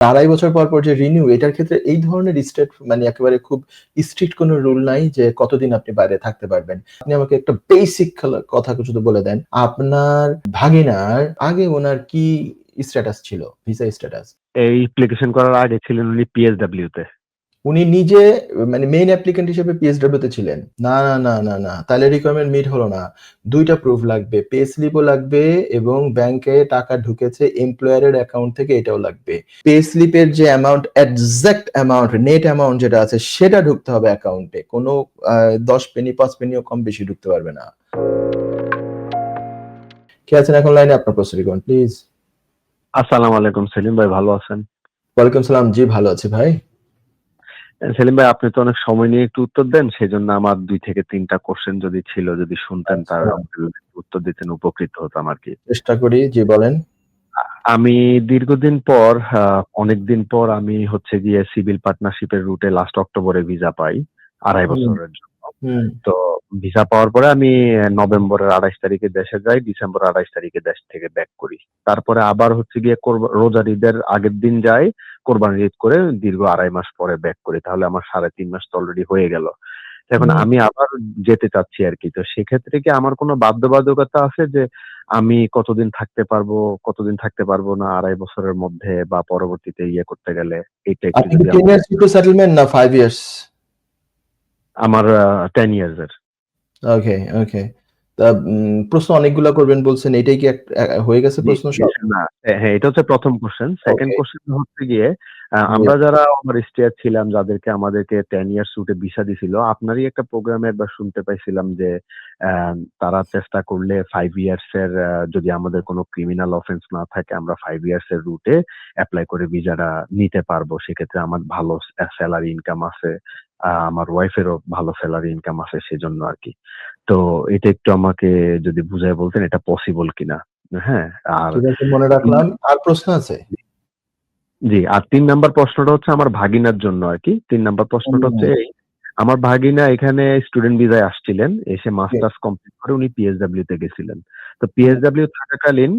আড়াই বছর পর, পর যে রিনিউ এটার ক্ষেত্রে এই ধরনের স্টেট মানে একেবারে খুব স্ট্রিক্ট কোনো রুল নাই যে কতদিন আপনি বাইরে থাকতে পারবেন। আপনি আমাকে একটা বেসিক কথা শুধু বলে দেন। আপনার ভাগিনার আগে ওনার কি স্ট্যাটাস ছিল? Visa status? এই অ্যাপ্লিকেশন করার আগে ছিলেন উনি পিএসডব্লিউ তে। উনি নিজে মানে মেইন অ্যাপ্লিকেন্ট হিসেবে পিএসডব্লিউ তে ছিলেন। না, না, না, না, না। তাহলে রিকোয়ারমেন্ট মিট হলো না। দুইটা প্রুফ লাগবে। পে স্লিপও লাগবে এবং ব্যাংকে টাকা ঢুকেছে এমপ্লয়ারের অ্যাকাউন্ট থেকে এটাও লাগবে। পে স্লিপের যে amount exact amount net amount যেটা আছে সেটা ঢুকতে হবে অ্যাকাউন্টে। কোনো ১০ পেনি পাঁচ পেনিও কম বেশি ঢুকতে পারবে না। কে আছেন এখন লাইনে আপনার প্রশ্নটি করুন প্লিজ। আসসালামু আলাইকুম সেলিম ভাই ভালো আছেন? ওয়ালাইকুম সালাম। জি ভালো আছি ভাই। সেলিম ভাই আপনি তো অনেক সময় নিয়ে একটু উত্তর দেন। সেজন্য আমার দুই থেকে তিনটা কোশ্চেন যদি ছিল যদি শুনতেন আচ্ছা। আমাকে উত্তর দিতেন উপকৃত হতাম আর কি চেষ্টা করি। জি বলেন। আমি দীর্ঘদিন পর অনেকদিন পর আমি হচ্ছে গিয়ে সিভিল পার্টনারশিপ এর রুটে লাস্ট অক্টোবরে ভিসা পাই। আড়াই বছরের জন্য। তো ভিসা পাওয়ার পরে আমি নভেম্বরের ২৮ তারিখে দেশে যাই। ডিসেম্বর ২৮ তারিখে দেশ থেকে ব্যাক করি। তারপরে আবার হচ্ছে গিয়ে রোজার ঈদের আগের দিন যাই। কোরবানির ঈদ করে দীর্ঘ ২.৫ মাস পরে ব্যাক করি। তাহলে আমার ৩.৫ মাস তো অলরেডি হয়ে গেল। এখন আমি আবার যেতে চাচ্ছি আরকি। তো সেক্ষেত্রে কি আমার কোনো বাধ্যবাধকতা আছে যে আমি কতদিন থাকতে পারব, কতদিন থাকতে পারব না ২.৫ বছরের মধ্যে বা পরবর্তীতে ইয়ে করতে গেলে এটা একটু আপনি কি যদি 10 আমাকে ইয়ার্স টু সেটেলমেন্ট না 5 ইয়ার্স? আমার আ 10 ইয়ার্স এর। ওকে, ওকে। প্রশ্ন অনেকগুলা করবেন বলছেন। এটাই কি হয়ে গেছে প্রশ্ন না। হ্যাঁ, হ্যাঁ, এটা হচ্ছে ১ম কোয়েশ্চেন। 2nd ওকে। কোয়েশ্চেন হচ্ছে গিয়ে আমরা যারা ওভার স্টেয়ার ছিলাম যাদেরকে আমাদেরকে 10 ইয়ার্স রুটে ভিসা দিছিল, আপনারই একটা প্রোগ্রামে একবার শুনতে পাইছিলাম যে তারা চেষ্টা করলে ফাইভ ইয়ার্স এর যদি আমাদের কোনো ক্রিমিনাল অফেন্স না থাকে আমরা ফাইভ ইয়ার্স এর রুটে অ্যাপ্লাই করে ভিসাটা নিতে পারব। সেক্ষেত্রে আমার ভালো স্যালারি ইনকাম আছে। আমার ওয়াইফেরও ভালো স্যালারি ইনকাম আছে সেজন্য আর কি তো এটা একটু আমাকে যদি বুঝায় বলতেন এটা পসিবল কিনা? হ্যাঁ? আর মনে রাখলাম। আর প্রশ্ন আছে? জি, আর তিন নাম্বার প্রশ্নটা হচ্ছে আমার ভাগিনার জন্য আর কি তিন নাম্বার প্রশ্নটা হচ্ছে আমার ভাগিনা এখানে স্টুডেন্ট ভিসায় আসছিলেন। এসে মাস্টার্স কমপ্লিট করে উনি পিএসডাব্লিউ তে গেছিলেন। তো পিএসডাব্লিউ থাকাকালীন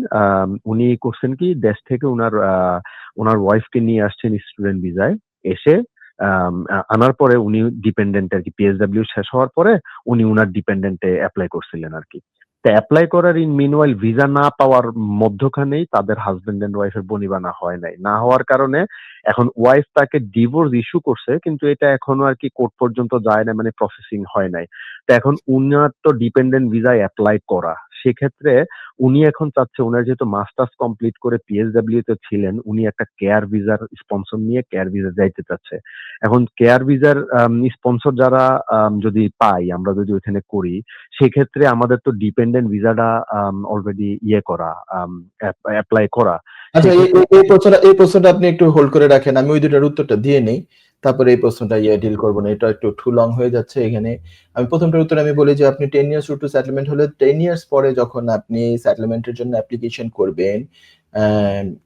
উনি করছেন কি দেশ থেকে উনার আ উনার ওয়াইফকে নিয়ে আসছেন স্টুডেন্ট ভিসায়। এসে আনার পরে উনি ডিপেন্ডেন্ট আরকি পিএসডব্লিউ শেষ হওয়ার পরে উনি উনার ডিপেন্ডেন্ট এ এপ্লাই করছিলেন আরকি। তো এপ্লাই করার ইন মিনওয়াইল ভিসা না পাওয়ার মধ্যখানেই তাদের হাসব্যান্ড অ্যান্ড ওয়াইফ এর বনিবনা হয় নাই। না হওয়ার কারণে এখন ওয়াইফ তাকে ডিভোর্স ইস্যু করছে, কিন্তু এটা এখনও আর কি কোর্ট পর্যন্ত যায় নাই মানে প্রসেসিং হয় নাই। তো এখন উনার তো ডিপেন্ডেন্ট ভিসায় অ্যাপ্লাই করা। সেক্ষেত্রে উনি এখন চাচ্ছে উনার যেহেতু মাস্টার্স কমপ্লিট করে পিএসডাব্লিউ তে ছিলেন, উনি একটা কেয়ার ভিসার স্পন্সর নিয়ে কেয়ার ভিসা যাইতে চাচ্ছে। এখন কেয়ার ভিসার স্পন্সর যারা যদি পাই, আমরা যদি ওইখানে করি, সেক্ষেত্রে আমাদের তো ডিপেন্ডেন্ট ভিসাটা অলরেডি ইয়ে করা এপ করা। আচ্ছা এই প্রশ্নটা এই প্রশ্নটা আপনি একটু হোল্ড করে রাখেন। আমি ওই ২ টার উত্তরটা দিয়ে নেই। তারপরে এই প্রশ্নটা ইয়ে ডিল করব না। এটা একটু টু লং হয়ে যাচ্ছে এখানে। আমি প্রথমটার উত্তর আমি বলি যে আপনি টেন ইয়ার্স টু সেটেলমেন্ট হলে টেন ইয়ার্স পরে যখন আপনি সেটেলমেন্টের জন্য অ্যাপ্লিকেশন করবেন,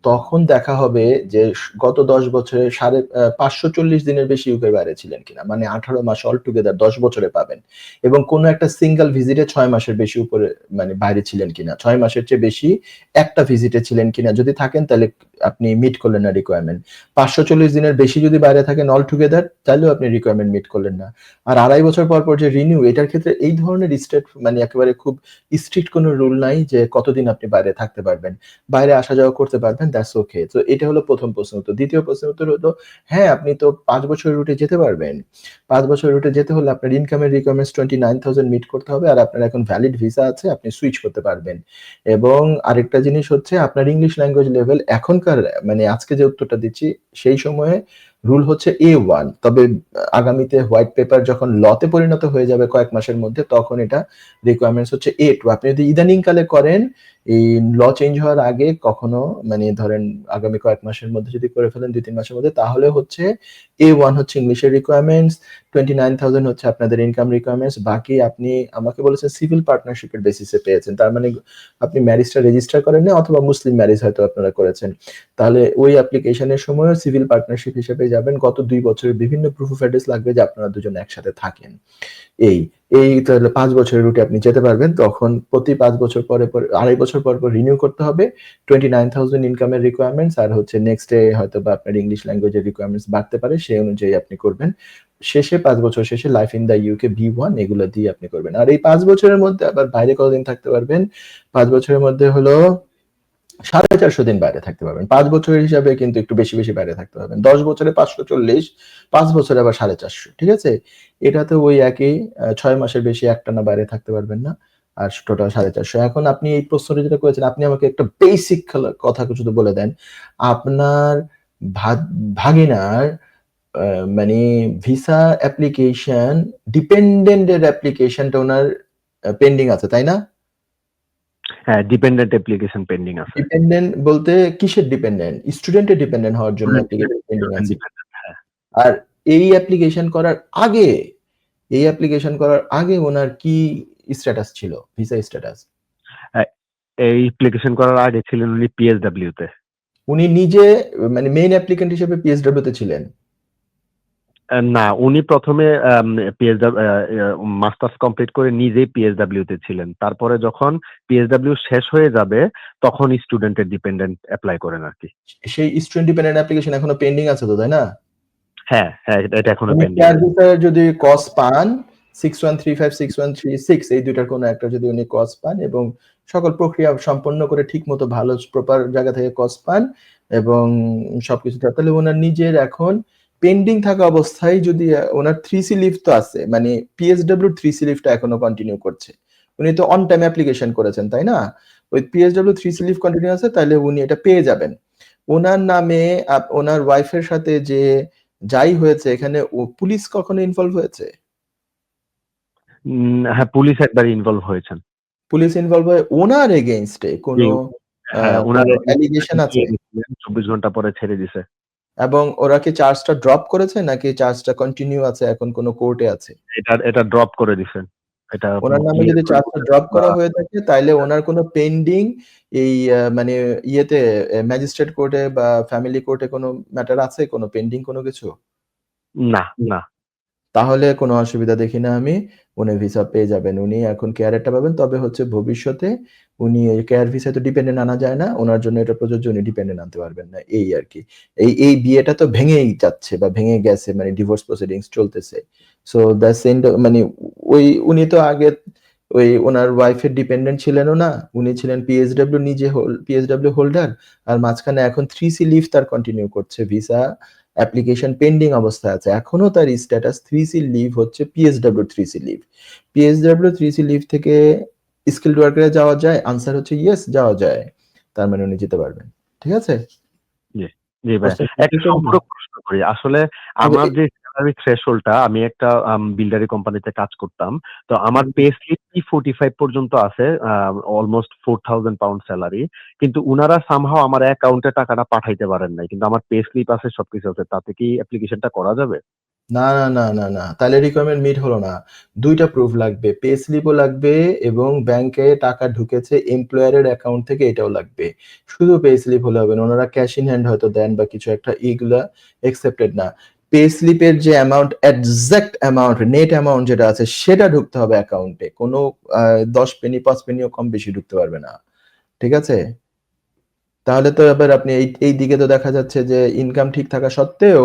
তখন দেখা হবে যে গত ১০ বছরে সাড়ে পাঁচশো চল্লিশ দিনের বেশি ইউকের বাইরে ছিলেন কিনা। মানে ১৮ মাস অল টুগেদার ১০ বছরে পাবেন। এবং কোনো একটা সিঙ্গল ভিজিটে ৬ মাসের বেশি উপরে মানে বাইরে ছিলেন কিনা। ৬ মাসের চেয়ে বেশি একটা ভিজিটে ছিলেন কিনা। যদি থাকেন তাহলে আপনি মিট করলেন না রিকোয়ারমেন্ট। ৫৪০ দিনের বেশি যদি বাইরে থাকেন অল টুগেদার তাহলেও আপনি রিকোয়ারমেন্ট মিট করলেন না। আর ২.৫ বছর পর, পর যে রিনিউ এটার ক্ষেত্রে এই ধরনের স্ট্রেট মানে একেবারে খুব স্ট্রিক্ট কোনো রুল নাই যে কতদিন আপনি বাইরে থাকতে পারবেন। বাইরে আসা যাওয়া করতে পারবেন দ্যাটস ওকে। তো এটা হলো প্রথম প্রশ্ন উত্তর। দ্বিতীয় প্রশ্নের উত্তর হলো হ্যাঁ, আপনি তো পাঁচ বছরের রুটে যেতে পারবেন। পাঁচ বছর রুটে যেতে হলে আপনার ইনকামের রিকোয়ারমেন্টস 29,000 মিট করতে হবে। আর আপনার এখন ভ্যালিড ভিসা আছে আপনি সুইচ করতে পারবেন। এবং আরেকটা জিনিস হচ্ছে আপনার ইংলিশ ল্যাঙ্গুয়েজ লেভেল এখনকার মানে আজকে যে উত্তরটা দিচ্ছি সেই সময়ে রুল হচ্ছে এ ওয়ান তবে আগামীতে হোয়াইট পেপার যখন ল তে পরিণত হয়ে যাবে কয়েক মাসের মধ্যে তখন এটা রিকোয়ারমেন্টস হচ্ছে এ টু আপনি যদি ইদানিংকালে করেন এই ল চেঞ্জ হওয়ার আগে কখনো মানে ধরেন আগামী কয়েক মাসের মধ্যে যদি করে ফেলেন ২-৩ মাসের মধ্যে তাহলে হচ্ছে এ ওয়ান হচ্ছে ইংলিশের রিকোয়ারমেন্টস, 29,000 হচ্ছে আপনাদের ইনকাম রিকোয়ারমেন্টস। বাকি আপনি আমাকে বলেছেন সিভিল পার্টনারশিপের বেসিসে পেয়েছেন। তার মানে আপনি ম্যারেজটা রেজিস্টার করেন নাই অথবা মুসলিম ম্যারেজ হয়তো আপনারা করেছেন। তাহলে ওই অ্যাপ্লিকেশনের সময়ও সিভিল পার্টনারশিপ হিসেবে যাবেন। গত দুই বছরের বিভিন্ন প্রুফ অফ অ্যাড্রেস লাগবে যে আপনারা দুজন একসাথে থাকেন। এই। এই তাহলে পাঁচ বছরের রুটে আপনি যেতে পারবেন, তখন প্রতি পাঁচ বছর পরে পরে, আড়াই বছর পর পর রিনিউ করতে হবে। টোয়েন্টি নাইন থাউজেন্ড ইনকামের রিকোয়ারমেন্টস আর হচ্ছে নেক্সট ডে হয়তো বা আপনার ইংলিশ ল্যাঙ্গুয়েজের রিকোয়ারমেন্টস বাড়তে পারে, সেই অনুযায়ী আপনি করবেন। শেষে পাঁচ বছর শেষে life in the UK B one এগুলো দিয়ে আপনি করবেন। আর এই পাঁচ বছরের মধ্যে আবার বাইরে কতদিন থাকতে পারবেন? পাঁচ বছরের মধ্যে হলো সাড়ে চারশো দিন বাইরে থাকতে পারবেন। পাঁচ বছরের হিসাবে কিন্তু একটু বেশি বেশি বাইরে থাকতে পারবেন। দশ বছরে পাঁচশো চল্লিশ, পাঁচ বছরে আবার সাড়ে চারশো, ঠিক আছে? এটাতে ওই একই ছয় মাসের বেশি একটানা বাইরে থাকতে পারবেন না, আর টোটাল সাড়ে চারশো। এখন আপনি এই প্রশ্নটা যেটা করেছেন, আপনি আমাকে একটা বেসিক কথা শুধু বলে দেন। আপনার ভাগিনার মানে ভিসা অ্যাপ্লিকেশন ডিপেন্ডেন্টের অ্যাপ্লিকেশনটা ওনার পেন্ডিং আছে, তাই না? হ্যাঁ ডিপেন্ডেন্ট অ্যাপ্লিকেশন পেন্ডিং আছে। ডিপেন্ডেন্ট বলতে কিসের ডিপেন্ডেন্ট স্টুডেন্টের ডিপেন্ডেন্ট হওয়ার জন্য অ্যাপ্লিকেশন পেন্ডিং আছে। আর এই অ্যাপ্লিকেশন করার আগে এই অ্যাপ্লিকেশন করার আগে ওনার কি স্ট্যাটাস ছিল? ভিসা স্ট্যাটাস এই অ্যাপ্লিকেশন করার আগে ছিলেন উনি পিএসডব্লিউ তে। উনি নিজে মানে মেইন অ্যাপ্লিকেন্ট হিসেবে পিএসডব্লিউ তে ছিলেন। না উনি প্রথমে মাস্টার্স কমপ্লিট করে নিজেই পিএসডব্লিউ তে ছিলেন। তারপরে যখন পিএসডব্লিউ শেষ হয়ে যাবে তখন স্টুডেন্টের ডিপেন্ডেন্ট অ্যাপ্লাই করেন আর কি। সেই স্টুডেন্ট ডিপেন্ডেন্ট অ্যাপ্লিকেশন এখনও পেন্ডিং আছে তো তাই না? হ্যাঁ হ্যাঁ এটা- এখনও পেন্ডিং যদি কস পান six one three five six one three six এই দুইটার কোনো একটা যদি উনি কস পান এবং সকল প্রক্রিয়া সম্পন্ন করে ঠিক মতো ভালো প্রপার জায়গা থেকে কস পান এবং সবকিছু তাহলে ওনার নিজের এখন পেন্ডিং থাকা অবস্থায় যদি ওনার থ্রি সি লিফট তো আছে মানে পিএসডব্লিউ থ্রি সি লিফটটা এখনও কন্টিনিউ করছে। উনি তো অন টাইম অ্যাপ্লিকেশন করেছেন তাই না? ওই পিএসডব্লিউ থ্রি সি লিফট কন্টিনিউ আছে তাহলে উনি এটা পেয়ে যাবেন। ওনার নামে ওনার ওয়াইফের সাথে যে যাই হয়েছে এখানে ও- পুলিশ কখনো ইনভলভ হয়েছে? হ্যাঁ পুলিশ একবার ইনভলভ হয়েছেন। পুলিশ ইনভলভ হয়ে ওনার এগেইনস্টে কোনো হ্যাঁ ওনার অ্যালিগেশন আছে? চব্বিশ ঘণ্টা পরে ছেড়ে দিছে। এবং ওরা কি চার্জটা ড্রপ করেছে নাকি চার্জটা কন্টিনিউ আছে এখন কোন কোর্টে আছে? এটা এটা ড্রপ করে দিছেন এটা ওনার নামে যদি চার্জটা ড্রপ করা হয়ে থাকে তাহলে ওনার কোনো পেন্ডিং এই মানে ইয়েতে ম্যাজিস্ট্রেট কোর্টে বা ফ্যামিলি কোর্টে কোনো ম্যাটার আছে? কোনো পেন্ডিং কোনো কিছু? না না। তাহলে কোনো অসুবিধা দেখি না আমি, উনি ভিসা পেয়ে যাবেন। উনি এখন কেয়ারেরটা পাবেন, তবে হচ্ছে ভবিষ্যতে উনি কেয়ার ভিসা তো ডিপেন্ডেন্ট আনা যায় না ওনার জন্য এটা প্রযোজ্য উনি ডিপেন্ডেন্ট আনতে পারবেন না, এই আর কি। এই এই বিয়েটা তো ভেঙেই যাচ্ছে বা ভেঙে গেছে মানে ডিভোর্স প্রসিডিংস চলতেছে। সো দ্য সেন্ড মানে ওই, উনি তো আগে ওই ওনার ওয়াইফের ডিপেন্ডেন্ট ছিলেনও না, উনি ছিলেন পিএসডব্লিউ নিজে পিএসডব্লিউ হোল্ডার আর মাঝখানে এখন থ্রি সি লিভ তার কন্টিনিউ করছে ভিসা অ্যাপ্লিকেশন পেন্ডিং অবস্থায় আছে। এখনও তার স্ট্যাটাস থ্রি সি লিভ হচ্ছে PSW three C leave PSW three C leave থেকে স্কিল্ড ওয়ার্কারে যাওয়া যায় আনসার হচ্ছে ইয়েস যাওয়া যায়। তার মানে উনি যেতে পারবেন। ঠিক আছে? জি ভাই। প্রশ্ন- একটা প্রশ্ন করি। আসলে আমার যে স্যালারি থ্রেশহোল্ডটা আমি একটা বিল্ডারি কোম্পানিতে কাজ করতাম। তো আমার পে স্লিপ ই ফোর্টি ফাইভ পর্যন্ত আছে almost four thousand pound salary কিন্তু উনারা সামহাও আমার অ্যাকাউন্টে টাকাটা পাঠাইতে পারেন নাই। কিন্তু আমার পে স্লিপ আছে, সবকিছু আছে। তাতে কি অ্যাপ্লিকেশনটা করা যাবে? না না না না না। তাহলে রিকোয়ারমেন্ট মিট হলো না। দুইটা প্রুফ লাগবে। পে স্লিপও লাগবে এবং ব্যাংকে টাকা ঢুকেছে এমপ্লয়ারের অ্যাকাউন্ট থেকে এটাও লাগবে। শুধু পে স্লিপ হলে হবে না। ওনারা ক্যাশ ইন হ্যান্ড হয়তো দেন বা কিছু একটা, এইগুলা একসেপ্টেড না। পে স্লিপের যে amount exact amount net amount যেটা আছে, সেটা ঢুকতে হবে অ্যাকাউন্টে কোনো দশ পেনি পাঁচ পেনিও কম বেশি ঢুকতে পারবে না। ঠিক আছে? তাহলে তো এবার আপনি এই এই দিকে তো দেখা যাচ্ছে যে ইনকাম ঠিক থাকা সত্ত্বেও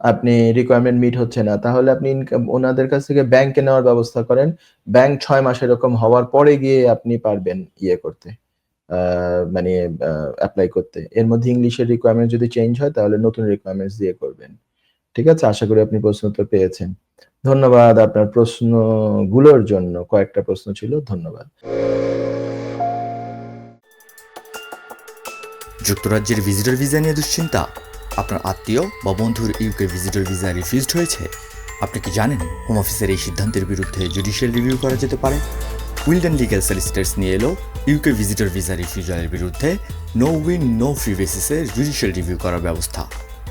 আপনি রিকোয়ারমেন্ট মিট হচ্ছে না। তাহলে আপনি ইনকাম ওনাদের কাছ থেকে ব্যাংকে নেওয়ার ব্যবস্থা করেন। ব্যাংক ছয় মাস এরকম হওয়ার পরে গিয়ে আপনি পারবেন ইয়ে করতে মানে অ্যাপ্লাই করতে। এর মধ্যে ইংলিশের রিকোয়ারমেন্ট যদি চেঞ্জ হয়, তাহলে নতুন রিকোয়ারমেন্টস দিয়ে করবেন। ঠিক আছে? আশা করি আপনি প্রশ্ন উত্তর পেয়েছেন। ধন্যবাদ আপনার প্রশ্নগুলোর জন্য। কয়েকটা প্রশ্ন ছিল, ধন্যবাদ। যুক্তরাজ্যের ভিজিটর ভিসা নিয়ে দুশ্চিন্তা। আপনার আত্মীয় বা বন্ধুর ইউকে ভিজিটর ভিসা রিফিউজড হয়েছে। আপনি কি জানেন হোম অফিসের এই সিদ্ধান্তের বিরুদ্ধে জুডিশিয়াল রিভিউ করা যেতে পারে? উইলডেন লিগ্যাল সলিসিটার্স নিয়ে এলো ইউকে ভিজিটর ভিসা রিফিউজালের বিরুদ্ধে নো উইন নো ফি বেসিসে জুডিশিয়াল রিভিউ করার ব্যবস্থা।